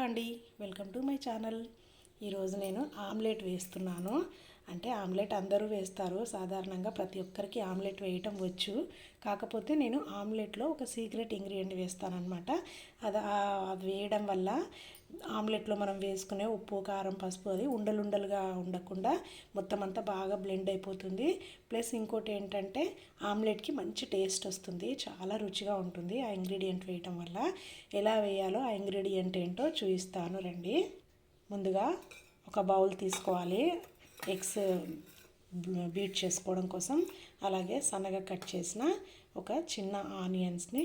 Hello అండి. Welcome to my channel. ఈరోజు నేను ఆమ్లెట్ వేస్తున్నాను. అంటే ఆమ్లెట్ అందరూ వేస్తారు. సాధారణంగా ప్రతి ఒక్కరికి ఆమ్లెట్ వేయటం వచ్చు. కాకపోతే నేను ఆమ్లెట్లో ఒక సీక్రెట్ ఇంగ్రీడియంట్ వేస్తానమాట అది అది వేయడం వల్ల ఆమ్లెట్లో మనం వేసుకునే ఉప్పు కారం పసుపు అది ఉండలుండలుగా ఉండకుండా మొత్తం అంతా బాగా బ్లెండ్ అయిపోతుంది. ప్లస్ ఇంకోటి ఏంటంటే ఆమ్లెట్కి మంచి టేస్ట్ వస్తుంది. చాలా రుచిగా ఉంటుంది ఆ ఇంగ్రీడియంట్ వేయటం వల్ల. ఎలా వేయాలో ఆ ఇంగ్రీడియంట్ ఏంటో చూపిస్తాను రండి. ముందుగా ఒక బౌల్ తీసుకోవాలి. ఎగ్స్ బీట్ చేసుకోవడం కోసం అలాగే సన్నగా కట్ చేసిన ఒక చిన్న ఆనియన్స్ని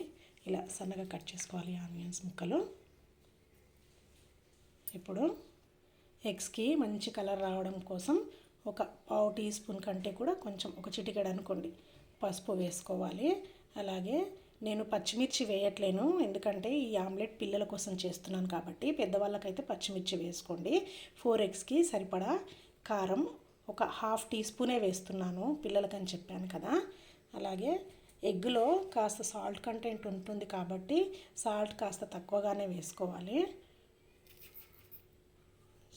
ఇలా సన్నగా కట్ చేసుకోవాలి ఆనియన్స్ ముక్కలు. ఇప్పుడు ఎగ్స్కి మంచి కలర్ రావడం కోసం ఒక పావు టీ స్పూన్ కంటే కూడా కొంచెం ఒక చిటికెడు అనుకోండి పసుపు వేసుకోవాలి. అలాగే నేను పచ్చిమిర్చి వేయట్లేను ఎందుకంటే ఈ ఆమ్లెట్ పిల్లల కోసం చేస్తున్నాను కాబట్టి పెద్దవాళ్ళకైతే పచ్చిమిర్చి వేసుకోండి. ఫోర్ ఎగ్స్కి సరిపడా కారం ఒక హాఫ్ టీ స్పూనే వేస్తున్నాను పిల్లలకని చెప్పాను కదా. అలాగే ఎగ్గులో కాస్త సాల్ట్ కంటెంట్ ఉంటుంది కాబట్టి సాల్ట్ కాస్త తక్కువగానే వేసుకోవాలి.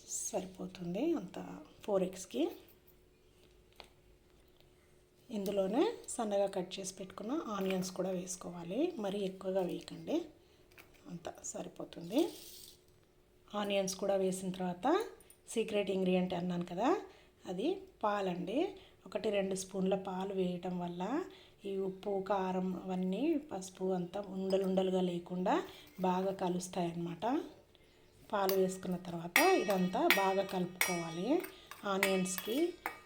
సరిపోతుంది అంత ఫోర్ ఎగ్స్కి. ఇందులోనే సన్నగా కట్ చేసి పెట్టుకున్న ఆనియన్స్ కూడా వేసుకోవాలి. మరీ ఎక్కువగా వేయకండి. అంత సరిపోతుంది. ఆనియన్స్ కూడా వేసిన తర్వాత సీక్రెట్ ఇంగ్రీడియంట్ అన్నాను కదా అది పాలండి. ఒకటి రెండు స్పూన్ల పాలు వేయటం వల్ల ఈ ఉప్పు కారం అవన్నీ పసుపు అంతా ఉండలుండలుగా లేకుండా బాగా కలుస్తాయి అన్నమాట పాలు వేసుకున్న తర్వాత ఇదంతా బాగా కలుపుకోవాలి. ఆనియన్స్కి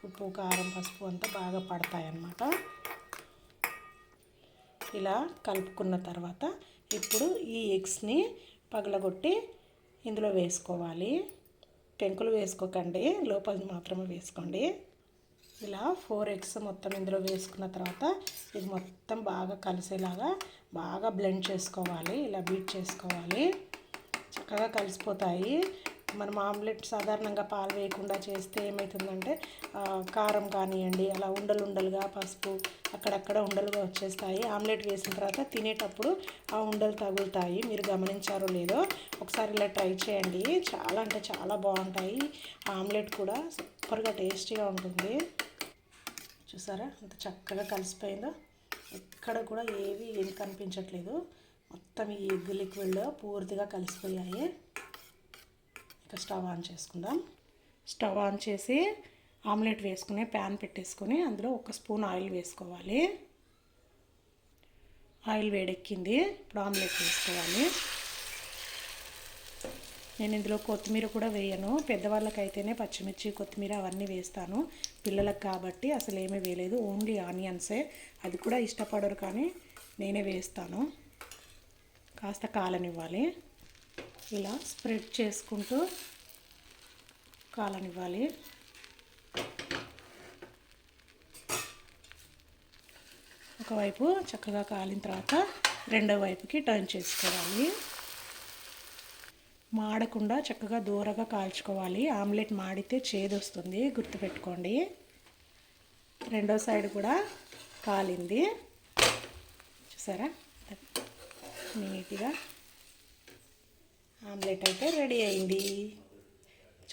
ఉప్పు కారం పసుపు అంతా బాగా పడతాయి అన్నమాట ఇలా కలుపుకున్న తర్వాత ఇప్పుడు ఈ ఎగ్స్ని పగలగొట్టి ఇందులో వేసుకోవాలి. పెంకులు వేసుకోకండి లోపల మాత్రమే వేసుకోండి. ఇలా ఫోర్ ఎగ్స్ మొత్తం ఇందులో వేసుకున్న తర్వాత ఇది మొత్తం బాగా కలిసేలాగా బాగా బ్లెండ్ చేసుకోవాలి ఇలా బీట్ చేసుకోవాలి. చక్కగా కలిసిపోతాయి. మనం ఆమ్లెట్ సాధారణంగా పాలు వేయకుండా చేస్తే ఏమవుతుందంటే కారం కానివ్వండి అలా ఉండలు ఉండలుగా పసుపు అక్కడక్కడ ఉండలుగా వచ్చేస్తాయి. ఆమ్లెట్ వేసిన తర్వాత తినేటప్పుడు ఆ ఉండలు తగులుతాయి. మీరు గమనించారో లేదో ఒకసారి ఇలా ట్రై చేయండి. చాలా అంటే చాలా బాగుంటాయి. ఆమ్లెట్ కూడా సూపర్గా టేస్టీగా ఉంటుంది. చూసారా? ఎంత చక్కగా కలిసిపోయిందో. ఎక్కడ కూడా ఏవి ఏది కనిపించట్లేదు. మొత్తం ఈ ఎగ్ లిక్విడ్లో పూర్తిగా కలిసిపోయాయి. స్టవ్ ఆన్ చేసుకుందాం. స్టవ్ ఆన్ చేసి ఆమ్లెట్ వేసుకుని ప్యాన్ పెట్టేసుకొని అందులో ఒక స్పూన్ ఆయిల్ వేసుకోవాలి. ఆయిల్ వేడెక్కింది. ఇప్పుడు ఆమ్లెట్ వేసుకోవాలి. నేను ఇందులో కొత్తిమీర కూడా వేయను. పెద్దవాళ్ళకైతేనే పచ్చిమిర్చి కొత్తిమీర అవన్నీ వేస్తాను. పిల్లలకు కాబట్టి అసలు ఏమీ వేయలేదు. ఓన్లీ ఆనియన్సే. అది కూడా ఇష్టపడరు కానీ నేనే వేస్తాను. కాస్త కాలనివ్వాలి. ఇలా స్ప్రెడ్ చేసుకుంటూ కాలనివ్వాలి. ఒకవైపు చక్కగా కాలిన తర్వాత రెండో వైపుకి టర్న్ చేసుకోవాలి. మాడకుండా చక్కగా దూరగా కాల్చుకోవాలి. ఆమ్లెట్ మాడితే చేదు వస్తుంది గుర్తుపెట్టుకోండి. రెండో సైడ్ కూడా కాలింది. చూసారా? నీట్గా ఆమ్లెట్ అయితే రెడీ అయింది.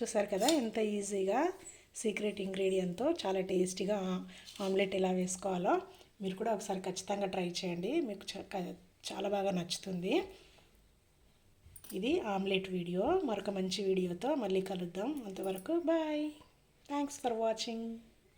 చూసారు కదా ఎంత ఈజీగా సీక్రెట్ ఇంగ్రీడియంట్తో చాలా టేస్టీగా ఆమ్లెట్ ఎలా వేసుకోవాలో మీరు కూడా ఒకసారి ఖచ్చితంగా ట్రై చేయండి. మీకు చ- చాలా బాగా నచ్చుతుంది. ఇది ఆమ్లెట్ వీడియో. మరొక మంచి వీడియోతో మళ్ళీ కలుద్దాం. అంతవరకు బాయ్. Thanks for watching.